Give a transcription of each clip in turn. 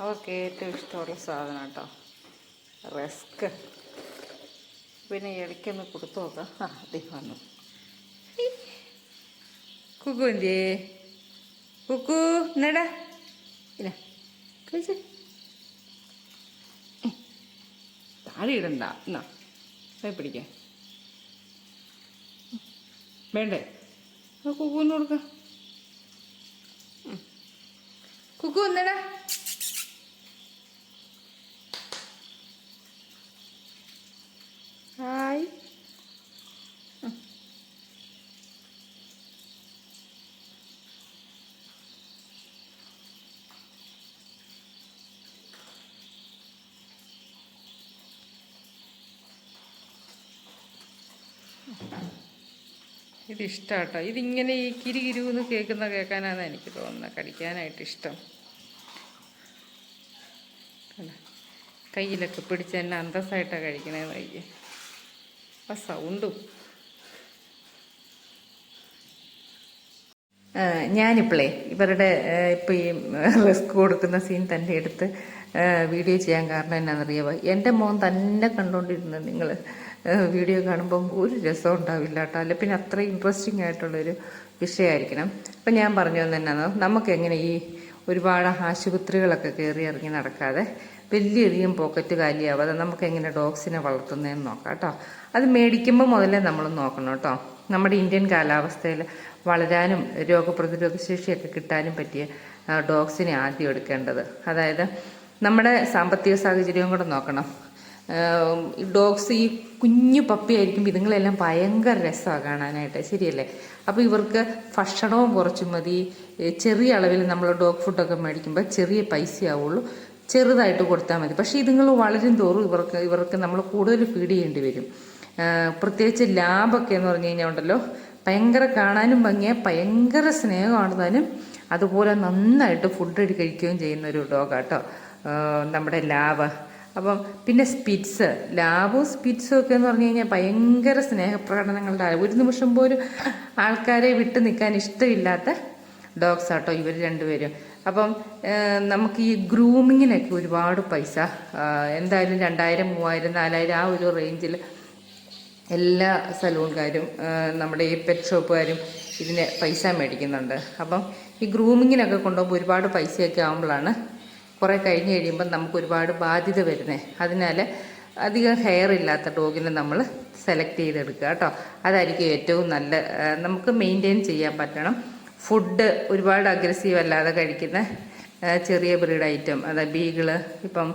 അവർക്ക് ഏറ്റവും ഇഷ്ടമുള്ള സാധനം കേട്ടോ. റസ്ക്. പിന്നെ ഇടയ്ക്കൊന്ന് കൊടുത്തു നോക്കാം. ആ അതേ വന്നു. കുക്കു എന്തേ കുക്കു എന്നടാ ഇല്ല. കഴിച്ച്. താഴെ ഇടണ്ട. എന്നാ പോയി പിടിക്കാൻ. വേണ്ടേ? കുക്കുന്ന് കൊടുക്കാം. കുക്കു എന്നടാ ഇത് ഇഷ്ടാട്ടോ ഇതിങ്ങനെ ഈ കിരി കിരുന്ന് കേൾക്കുന്ന കേൾക്കാനാണ് എനിക്ക് തോന്നുന്നത് കടിക്കാനായിട്ട് ഇഷ്ടം? കയ്യിലൊക്കെ പിടിച്ച് എന്നെ അന്തസ്സായിട്ടാണ് കഴിക്കണേന്ന് കഴിക്കുക ആ സൗണ്ടും. ഞാനിപ്പോളേ ഇവരുടെ ഇപ്പോൾ ഈ റിസ്ക് കൊടുക്കുന്ന സീൻ തന്നെ എടുത്ത് വീഡിയോ ചെയ്യാൻ കാരണം എന്നാണെന്നറിയാമോ എന്റെ മോൻ തന്നെ കണ്ടുകൊണ്ടിരുന്നത് നിങ്ങൾ വീഡിയോ കാണുമ്പം ഒരു രസം ഉണ്ടാവില്ല കേട്ടോ അല്ലെ പിന്നെ അത്ര ഇൻട്രസ്റ്റിംഗ് ആയിട്ടുള്ളൊരു വിഷയമായിരിക്കണം. അപ്പം ഞാൻ പറഞ്ഞു നമുക്ക് എങ്ങനെ ഈ ഒരുപാട് ആശുപത്രികളൊക്കെ കയറി ഇറങ്ങി നടക്കാതെ വലിയധികം പോക്കറ്റ് കാലിയാവാതെ നമുക്ക് എങ്ങനെ ഡോഗ്സിനെ വളർത്തുന്നതെന്ന് നോക്കാം കേട്ടോ അത് മേടിക്കുമ്പോൾ മുതലേ നമ്മൾ നോക്കണം കേട്ടോ. നമ്മുടെ ഇന്ത്യൻ കാലാവസ്ഥയിൽ വളരാനും രോഗപ്രതിരോധ ശേഷിയൊക്കെ കിട്ടാനും പറ്റിയ ഡോഗ്സിനെ ആദ്യം എടുക്കേണ്ടത്. അതായത് നമ്മുടെ സാമ്പത്തിക സാഹചര്യവും കൂടെ നോക്കണം. ഡോഗ്സ് ഈ കുഞ്ഞു പപ്പിയായിരിക്കും ഇതുങ്ങളെല്ലാം ഭയങ്കര രസമാണ് കാണാനായിട്ട്. ശരിയല്ലേ? അപ്പോൾ ഇവർക്ക് ഭക്ഷണവും കുറച്ച് മതി. ചെറിയ അളവിൽ നമ്മൾ ഡോഗ് ഫുഡൊക്കെ മേടിക്കുമ്പോൾ ചെറിയ പൈസയാവുള്ളൂ ചെറുതായിട്ട് കൊടുത്താൽ മതി. പക്ഷേ ഇതുങ്ങൾ വളരും തോറും ഇവർക്ക് ഇവർക്ക് നമ്മൾ കൂടുതൽ ഫീഡ് ചെയ്യേണ്ടി വരും. പ്രത്യേകിച്ച് ലാബൊക്കെ എന്ന് പറഞ്ഞു കഴിഞ്ഞാൽ ഉണ്ടല്ലോ ഭയങ്കര കാണാനും ഭംഗിയായി ഭയങ്കര സ്നേഹമാണ് അതുപോലെ നന്നായിട്ട് ഫുഡ് കഴിക്കുകയും ചെയ്യുന്ന ഒരു ഡോഗാട്ടോ നമ്മുടെ ലാബ് അപ്പം പിന്നെ സ്പിറ്റ്സ് ലാബും സ്പിറ്റ്സും ഒക്കെ എന്ന് പറഞ്ഞു കഴിഞ്ഞാൽ ഭയങ്കര സ്നേഹപ്രകടനങ്ങളുടെ ഒരു നിമിഷം പോലും ആൾക്കാരെ വിട്ടു നിൽക്കാൻ ഇഷ്ടമില്ലാത്ത ഡോഗ്സ് ആട്ടോ ഇവർ രണ്ടുപേരും. അപ്പം നമുക്ക് ഈ ഗ്രൂമിങ്ങിനൊക്കെ ഒരുപാട് പൈസ എന്തായാലും രണ്ടായിരം മൂവായിരം നാലായിരം ആ ഒരു റേഞ്ചിൽ എല്ലാ സലൂൺകാരും നമ്മുടെ ഈ പെറ്റ് ഷോപ്പുകാരും ഇതിന് പൈസ മേടിക്കുന്നുണ്ട്. അപ്പം ഈ ഗ്രൂമിങ്ങിനൊക്കെ കൊണ്ടുപോകുമ്പോൾ ഒരുപാട് പൈസയൊക്കെ ആകുമ്പോഴാണ് കുറേ കഴിഞ്ഞ് കഴിയുമ്പം നമുക്ക് ഒരുപാട് ബാധ്യത വരുന്നത് അതിനാൽ അധികം ഹെയർ ഇല്ലാത്ത ഡോഗിനെ നമ്മൾ സെലക്ട് ചെയ്തെടുക്കുക കേട്ടോ. അതായിരിക്കും ഏറ്റവും നല്ല നമുക്ക് മെയിന്റെയിൻ ചെയ്യാൻ പറ്റണം. ഫുഡ് ഒരുപാട് അഗ്രസീവ് അല്ലാതെ കഴിക്കുന്ന ചെറിയ ബ്രീഡ് ഐറ്റം അതായത് ബീഗിൾ ഇപ്പം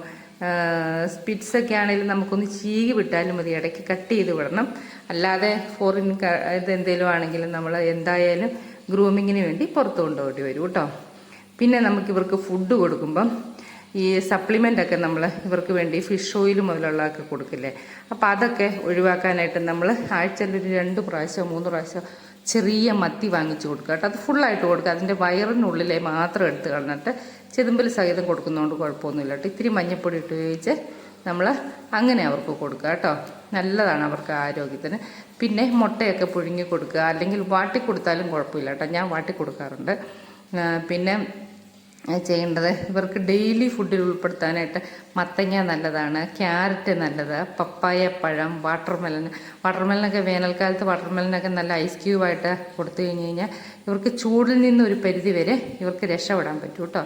സ്പിറ്റ്സ് ഒക്കെ ആണെങ്കിലും നമുക്കൊന്ന് ചീകി വിട്ടാലും മതി ഇടയ്ക്ക് കട്ട് ചെയ്ത് വിടണം. അല്ലാതെ ഫോറിൻ ഇത് എന്തെങ്കിലും ആണെങ്കിലും നമ്മൾ എന്തായാലും ഗ്രൂമിങ്ങിന് വേണ്ടി പുറത്ത് കൊണ്ടുപോയി വരും കേട്ടോ. പിന്നെ നമുക്ക് ഇവർക്ക് ഫുഡ് കൊടുക്കുമ്പം ഈ സപ്ലിമെന്റ് ഒക്കെ നമ്മൾ ഇവർക്ക് വേണ്ടി ഫിഷ് ഓയിൽ മുതലുള്ളതൊക്കെ കൊടുക്കില്ലേ? അപ്പോൾ അതൊക്കെ ഒഴിവാക്കാനായിട്ട് നമ്മൾ ആഴ്ചയിൽ ഒരു രണ്ട് പ്രാവശ്യം മൂന്ന് പ്രാവശ്യം ചെറിയ മത്തി വാങ്ങിച്ചു കൊടുക്കുക കേട്ടോ. അത് ഫുള്ളായിട്ട് കൊടുക്കുക. അതിന്റെ വയറിനുള്ളിലെ മാത്രം എടുത്ത് കളഞ്ഞിട്ട് ചെതുമ്പൽ സഹിതം കൊടുക്കുന്നതുകൊണ്ട് കുഴപ്പമൊന്നുമില്ല കേട്ടോ. ഇത്തിരി മഞ്ഞപ്പൊടി ഉപയോഗിച്ച് നമ്മൾ അങ്ങനെ അവർക്ക് കൊടുക്കുക കേട്ടോ. നല്ലതാണ് അവർക്ക് ആരോഗ്യത്തിന്. പിന്നെ മുട്ടയൊക്കെ പുഴുങ്ങി കൊടുക്കുക. അല്ലെങ്കിൽ വാട്ടി കൊടുത്താലും കുഴപ്പമില്ല കേട്ടോ. ഞാൻ വാട്ടി കൊടുക്കാറുണ്ട്. പിന്നെ ചെയ്യേണ്ടത്? ഇവർക്ക് ഡെയിലി ഫുഡിൽ ഉൾപ്പെടുത്താനായിട്ട് മത്തങ്ങ നല്ലതാണ് ക്യാരറ്റ് നല്ലത് പപ്പായ പഴം വാട്ടർമെലൻ വാട്ടർമെലനൊക്കെ വേനൽക്കാലത്ത് വാട്ടർമെലനൊക്കെ നല്ല ഐസ് ക്യൂബായിട്ട് കൊടുത്തു കഴിഞ്ഞ് കഴിഞ്ഞാൽ ഇവർക്ക് ചൂടിൽ നിന്ന് ഒരു പരിധി വരെ ഇവർക്ക് രക്ഷപ്പെടാൻ പറ്റും കേട്ടോ.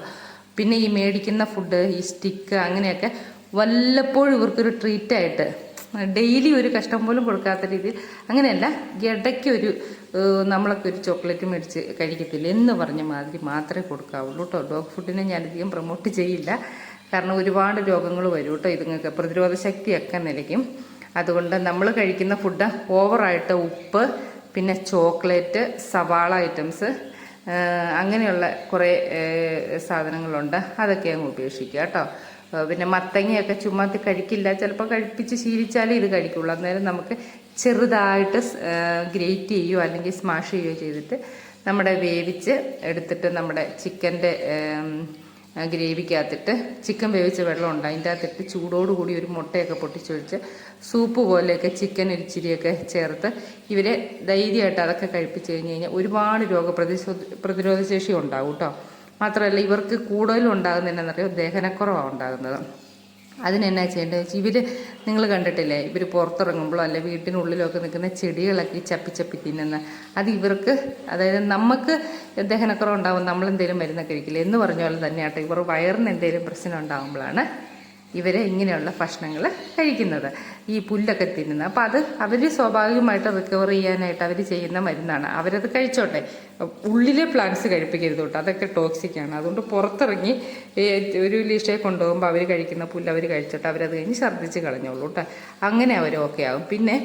പിന്നെ ഈ മേടിക്കുന്ന ഫുഡ് ഈ സ്റ്റിക്ക് അങ്ങനെയൊക്കെ വല്ലപ്പോഴും ഇവർക്കൊരു ട്രീറ്റായിട്ട് ഡെയിലി ഒരു കഷ്ടം പോലും കൊടുക്കാത്ത രീതിയിൽ അങ്ങനെയല്ല ഇടയ്ക്ക് ഒരു ഏഹ്, നമ്മളൊക്കെ ഒരു ചോക്ലേറ്റ് മേടിച്ച് കഴിക്കത്തില്ല എന്ന് പറഞ്ഞ മാതിരി മാത്രമേ കൊടുക്കാവുള്ളൂ കേട്ടോ. ഡോഗ് ഫുഡിനെ ഞാനധികം പ്രൊമോട്ട് ചെയ്യില്ല. കാരണം ഒരുപാട് രോഗങ്ങൾ വരും കേട്ടോ ഇതുങ്ങൾക്ക്. പ്രതിരോധ ശക്തിയൊക്കെ നിലയ്ക്കും. അതുകൊണ്ട് നമ്മൾ കഴിക്കുന്ന ഫുഡ് ഓവറായിട്ട് ഉപ്പ് പിന്നെ ചോക്ലേറ്റ് സവാള ഐറ്റംസ് അങ്ങനെയുള്ള കുറേ സാധനങ്ങളുണ്ട്. അതൊക്കെ അങ്ങ് ഉപേക്ഷിക്കുക കേട്ടോ. പിന്നെ മത്തങ്ങയൊക്കെ ചുമ്മാ കഴിക്കില്ല. ചിലപ്പോൾ കഴിപ്പിച്ച് ശീലിച്ചാലേ ഇത് കഴിക്കുള്ളൂ. അന്നേരം നമുക്ക് ചെറുതായിട്ട് ഗ്രേറ്റ് ചെയ്യുകയോ അല്ലെങ്കിൽ സ്മാഷ് ചെയ്യുകയോ ചെയ്തിട്ട് നമ്മുടെ വേവിച്ച് എടുത്തിട്ട് നമ്മുടെ ചിക്കന്റെ ഗ്രേവിക്കകത്തിട്ട് ചിക്കൻ വേവിച്ച വെള്ളം ഉണ്ട്. അതിന്റെ അകത്തിട്ട് ചൂടോടുകൂടി ഒരു മുട്ടയൊക്കെ പൊട്ടിച്ചൊഴിച്ച് സൂപ്പ് പോലെയൊക്കെ ചിക്കൻ ഇച്ചിരിയൊക്കെ ചേർത്ത് ഇവരെ ധൈര്യമായിട്ട് അതൊക്കെ കഴിപ്പിച്ച് കഴിഞ്ഞ് കഴിഞ്ഞാൽ ഒരുപാട് രോഗപ്രതിശോ പ്രതിരോധശേഷി ഉണ്ടാവും കേട്ടോ മാത്രമല്ല ഇവർക്ക് കൂടുതലും ഉണ്ടാകുന്നതിനെന്നറിയോ ദഹനക്കുറവാണ് ഉണ്ടാകുന്നത്. അതിനെന്നാ ചെയ്യേണ്ടത് വെച്ചാൽ ഇവർ നിങ്ങൾ കണ്ടിട്ടില്ലേ? ഇവർ പുറത്തിറങ്ങുമ്പോഴോ അല്ലെ വീട്ടിനുള്ളിലൊക്കെ നിൽക്കുന്ന ചെടികളൊക്കെ ചപ്പി ചപ്പി തിന്നുന്ന. അത് ഇവർക്ക് അതായത് നമുക്ക് ദഹനക്കുറവ് ഉണ്ടാവും നമ്മളെന്തെങ്കിലും മരുന്നൊക്കെ കഴിക്കില്ല എന്ന് പറഞ്ഞ പോലെ തന്നെയാട്ടോ. ഇവർ വയറിന് എന്തെങ്കിലും പ്രശ്നം ഉണ്ടാകുമ്പോഴാണ് ഇവർ ഇങ്ങനെയുള്ള ഭക്ഷണങ്ങൾ കഴിക്കുന്നത്. ഈ പുല്ലൊക്കെ തിന്നുന്നത് അപ്പോൾ അത് അവർ സ്വാഭാവികമായിട്ട് റിക്കവർ ചെയ്യാനായിട്ട് അവർ ചെയ്യുന്ന മരുന്നാണ്. അവരത് കഴിച്ചോട്ടെ. ഉള്ളിലെ പ്ലാന്റ്സ് കഴിപ്പിക്കരുത് കേട്ടോ. അതൊക്കെ ടോക്സിക്കാണ് അതുകൊണ്ട് പുറത്തിറങ്ങി ഒരു ലീഷയെ കൊണ്ടുപോകുമ്പോൾ അവർ കഴിക്കുന്ന പുല്ല് അവർ കഴിച്ചോട്ടെ അവരത് കഴിഞ്ഞ് ഛർദ്ദിച്ച് കളഞ്ഞോളൂ കേട്ടോ. അങ്ങനെ അവർ ഓക്കെ ആകും പിന്നെ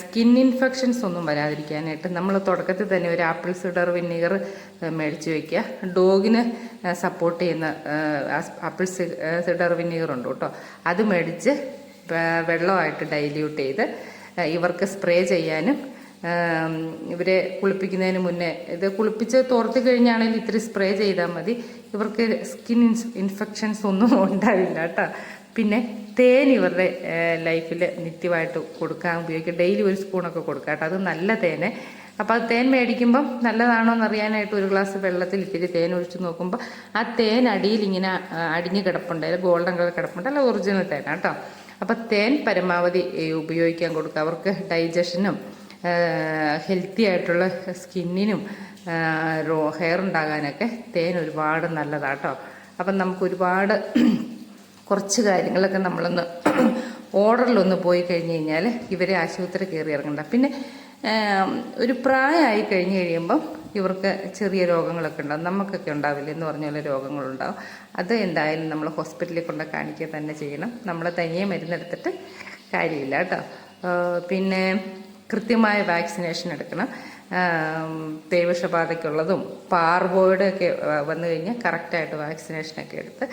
സ്കിൻ ഇൻഫെക്ഷൻസ് ഒന്നും വരാതിരിക്കാനായിട്ട് നമ്മൾ തുടക്കത്തിൽ തന്നെ ഒരു ആപ്പിൾ സിഡർ വിനീഗർ മേടിച്ച് വെക്കുക. ഡോഗിന് സപ്പോർട്ട് ചെയ്യുന്ന ആപ്പിൾ സിഡർ വിനീഗർ ഉണ്ട് കേട്ടോ. അത് മേടിച്ച് വെള്ളമായിട്ട് ഡൈല്യൂട്ട് ചെയ്ത് ഇവർക്ക് സ്പ്രേ ചെയ്യാനും ഇവരെ കുളിപ്പിക്കുന്നതിന് മുന്നേ ഇത് കുളിപ്പിച്ച് തോർത്ത് കഴിഞ്ഞാണെങ്കിൽ ഇത്തിരി സ്പ്രേ ചെയ്താൽ മതി. ഇവർക്ക് സ്കിൻ ഇൻഫെക്ഷൻസ് ഒന്നും ഉണ്ടാവില്ല കേട്ടോ. പിന്നെ തേൻ ഇവരുടെ ലൈഫിൽ നിത്യമായിട്ട് കൊടുക്കാൻ ഉപയോഗിക്കുക ഡെയിലി ഒരു സ്പൂണൊക്കെ കൊടുക്കാം കേട്ടോ. അത് നല്ല തേന്. അപ്പോൾ അത് തേൻ മേടിക്കുമ്പം നല്ലതാണോ എന്ന് അറിയാനായിട്ട് ഒരു ഗ്ലാസ് വെള്ളത്തിൽ ഇത്തിരി തേൻ ഒഴിച്ച് നോക്കുമ്പോൾ ആ തേൻ അടിയിൽ ഇങ്ങനെ അടിഞ്ഞ് കിടപ്പുണ്ട്. അതിൽ ഗോൾഡൻ കളർ കിടപ്പുണ്ട്. അല്ല ഒറിജിനൽ തേനാണ് കേട്ടോ അപ്പോൾ തേൻ പരമാവധി ഉപയോഗിക്കാൻ കൊടുക്കുക. അവർക്ക് ഡൈജഷനും ഹെൽത്തി ആയിട്ടുള്ള സ്കിന്നിനും റോ ഹെയർ ഉണ്ടാകാനൊക്കെ തേൻ ഒരുപാട് നല്ലതാട്ടോ. അപ്പം നമുക്ക് ഒരുപാട് കുറച്ച് കാര്യങ്ങളൊക്കെ നമ്മളൊന്ന് ഓർഡറിലൊന്ന് പോയി കഴിഞ്ഞ് കഴിഞ്ഞാൽ ഇവരെ ആശുപത്രി കയറി ഇറങ്ങണ്ട. പിന്നെ ഒരു പ്രായമായി കഴിഞ്ഞ് കഴിയുമ്പം ഇവർക്ക് ചെറിയ രോഗങ്ങളൊക്കെ ഉണ്ടാവും. നമുക്കൊക്കെ ഉണ്ടാവില്ല എന്ന് പറഞ്ഞ പോലെ രോഗങ്ങളുണ്ടാവും. അത് എന്തായാലും നമ്മൾ ഹോസ്പിറ്റലിൽ കൊണ്ട് കാണിക്കുക തന്നെ ചെയ്യണം. നമ്മൾ തനിയെ മരുന്നെടുത്തിട്ട് കാര്യമില്ല കേട്ടോ. പിന്നെ കൃത്യമായ വാക്സിനേഷൻ എടുക്കണം. തേവിഷബാധയ്ക്കുള്ളതും പാർവോയുടെ ഒക്കെ വന്നു കഴിഞ്ഞാൽ കറക്റ്റായിട്ട് വാക്സിനേഷനൊക്കെ എടുത്ത്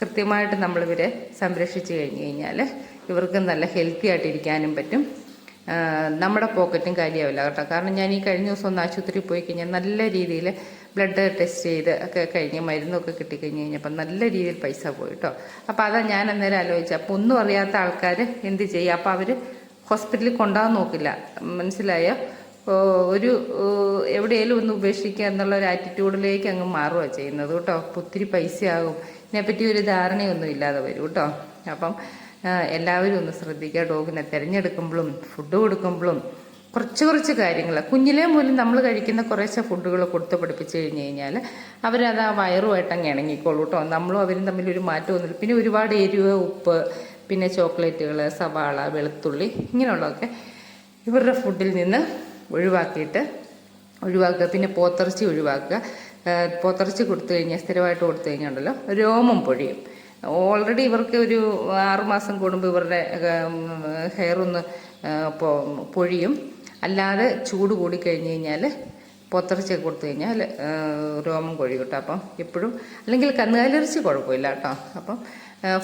കൃത്യമായിട്ട് നമ്മളിവരെ സംരക്ഷിച്ച് കഴിഞ്ഞ് കഴിഞ്ഞാൽ ഇവർക്ക് നല്ല ഹെൽത്തി ആയിട്ടിരിക്കാനും പറ്റും. നമ്മുടെ പോക്കറ്റും കാര്യമാവില്ല കേട്ടോ. കാരണം ഞാൻ ഈ കഴിഞ്ഞ ദിവസം ഒന്ന് ആശുപത്രിയിൽ പോയി കഴിഞ്ഞാൽ നല്ല രീതിയിൽ ബ്ലഡ് ടെസ്റ്റ് ചെയ്ത് ഒക്കെ കഴിഞ്ഞ് മരുന്നൊക്കെ കിട്ടിക്കഴിഞ്ഞ് കഴിഞ്ഞപ്പോൾ നല്ല രീതിയിൽ പൈസ പോയി കേട്ടോ. അപ്പോൾ അതാ ഞാൻ അന്നേരം ആലോചിച്ചത് അപ്പോൾ ഒന്നും അറിയാത്ത ആൾക്കാർ എന്ത് ചെയ്യും? അപ്പോൾ അവർ ഹോസ്പിറ്റലിൽ കൊണ്ടുപോകാൻ നോക്കില്ല. മനസ്സിലായോ? ഒരു എവിടെയെങ്കിലും ഒന്ന് ഉപേക്ഷിക്കുക എന്നുള്ള ഒരു ആറ്റിറ്റ്യൂഡിലേക്ക് അങ്ങ് മാറുകയാണ് ചെയ്യുന്നത് കേട്ടോ. ഒത്തിരി പൈസയാകും. ഇതിനെപ്പറ്റി ഒരു ധാരണയൊന്നും ഇല്ലാതെ വരും കേട്ടോ. അപ്പം എല്ലാവരും ഒന്ന് ശ്രദ്ധിക്കുക. ഡോഗിനെ തിരഞ്ഞെടുക്കുമ്പോഴും ഫുഡ് കൊടുക്കുമ്പോഴും കുറച്ച് കുറച്ച് കാര്യങ്ങൾ കുഞ്ഞിലേ പോലും നമ്മൾ കഴിക്കുന്ന കുറേശ്ശെ ഫുഡുകൾ കൊടുത്ത് പഠിപ്പിച്ചു കഴിഞ്ഞ് കഴിഞ്ഞാൽ അവരത് ആ വയറുമായിട്ട് അങ്ങ് ഇണങ്ങിക്കോളൂ കേട്ടോ. നമ്മളും അവരും തമ്മിൽ ഒരു മാറ്റമൊന്നുമില്ല പിന്നെ ഒരുപാട് എരിവ് ഉപ്പ് പിന്നെ ചോക്ലേറ്റുകൾ സവാള വെളുത്തുള്ളി ഇങ്ങനെയുള്ളതൊക്കെ ഇവരുടെ ഫുഡിൽ നിന്ന് ഒഴിവാക്കിയിട്ട് ഒഴിവാക്കുക. പിന്നെ പോത്തിറച്ചി ഒഴിവാക്കുക. പോത്തിറച്ചി കൊടുത്തു കഴിഞ്ഞാൽ സ്ഥിരമായിട്ട് കൊടുത്തു കഴിഞ്ഞാൽ ഉണ്ടല്ലോ രോമം പൊഴിയും. ഓൾറെഡി ഇവർക്ക് ഒരു ആറുമാസം കൂടുമ്പോൾ ഇവരുടെ ഹെയർ ഒന്ന് പൊഴിയും. അല്ലാതെ ചൂട് കൂടി കഴിഞ്ഞ് കഴിഞ്ഞാൽ പോത്തിറച്ചിയൊക്കെ കൊടുത്തു കഴിഞ്ഞാൽ രോമം കൊഴിയും കിട്ടും. അപ്പം എപ്പോഴും അല്ലെങ്കിൽ കന്നുകാലിറച്ചി കുഴപ്പമില്ല കേട്ടോ. അപ്പം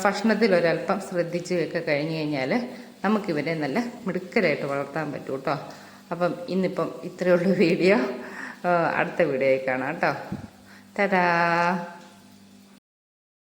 ഭക്ഷണത്തിൽ ഒരല്പം ശ്രദ്ധിച്ച് ഒക്കെ കഴിഞ്ഞ് കഴിഞ്ഞാൽ നമുക്കിവരെ നല്ല മിടുക്കരായിട്ട് വളർത്താൻ പറ്റും കേട്ടോ. അപ്പം ഇന്നിപ്പം ഇത്രയുള്ള വീഡിയോ. അടുത്ത വീഡിയോയിൽ കാണാം കേട്ടോ. തരാ